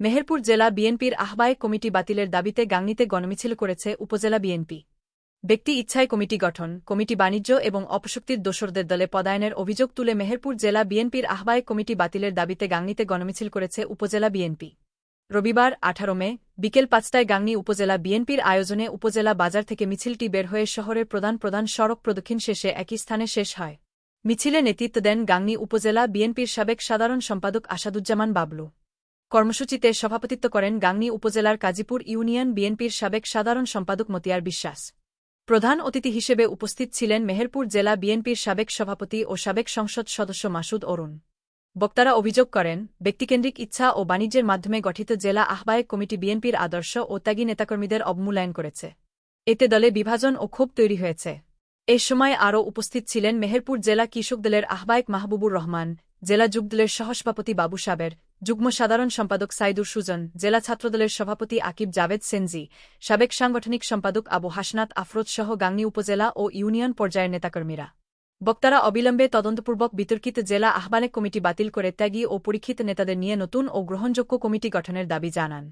মেহেরপুর জেলা বিএনপির আহ্বায়ক কমিটি বাতিলের দাবিতে গাংনিতে গণমিছিল করেছে উপজেলা বিএনপি। ব্যক্তি ইচ্ছায় কমিটি গঠন, কমিটি বাণিজ্য এবং অপশক্তির দোসরদের দলে পদায়নের অভিযোগ তুলে মেহেরপুর জেলা বিএনপির আহ্বায়ক কমিটি বাতিলের দাবিতে গাংনীতে গণমিছিল করেছে উপজেলা বিএনপি। রবিবার, আঠারো মে, বিকেল পাঁচটায় গাংনী উপজেলা বিএনপির আয়োজনে উপজেলা বাজার থেকে মিছিলটি বের হয়ে শহরের প্রধান প্রধান সড়ক প্রদক্ষিণ শেষে একই স্থানে শেষ হয়। মিছিলে নেতৃত্ব দেন গাংনী উপজেলা বিএনপির সাবেক সাধারণ সম্পাদক আসাদুজ্জামান বাবলু। কর্মসূচিতে সভাপতিত্ব করেন গাংনী উপজেলার কাজীপুর ইউনিয়ন বিএনপির সাবেক সাধারণ সম্পাদক মতিয়ার বিশ্বাস। প্রধান অতিথি হিসেবে উপস্থিত ছিলেন মেহেরপুর জেলা বিএনপির সাবেক সভাপতি ও সাবেক সংসদ সদস্য মাসুদ অরুণ। বক্তারা অভিযোগ করেন, ব্যক্তিকেন্দ্রিক ইচ্ছা ও বাণিজ্যের মাধ্যমে গঠিত জেলা আহ্বায়ক কমিটি বিএনপির আদর্শ ও ত্যাগী নেতাকর্মীদের অবমূল্যায়ন করেছে। এতে দলে বিভাজন ও ক্ষোভ তৈরি হয়েছে। এ সময় আরও উপস্থিত ছিলেন মেহেরপুর জেলা কৃষক দলের আহ্বায়ক মাহবুবুর রহমান, জেলা যুবদলের সহসভাপতি বাবু সাবের যুগ্ম সাধারণ সম্পাদক সাইদুর সুজন, জেলা ছাত্রদলের সভাপতি আকিব জাভেদ সেনজি, সাবেক সাংগঠনিক সম্পাদক আবু হাসনাত আফরোজ সহ গাংনি উপজেলা ও ইউনিয়ন পর্যায়ের নেতাকর্মীরা। বক্তারা অবিলম্বে তদন্তপূর্বক বিতর্কিত জেলা আহ্বানে কমিটি বাতিল করে ত্যাগী ও পরীক্ষিত নেতাদের নিয়ে নতুন ও গ্রহণযোগ্য কমিটি গঠনের দাবি জানান।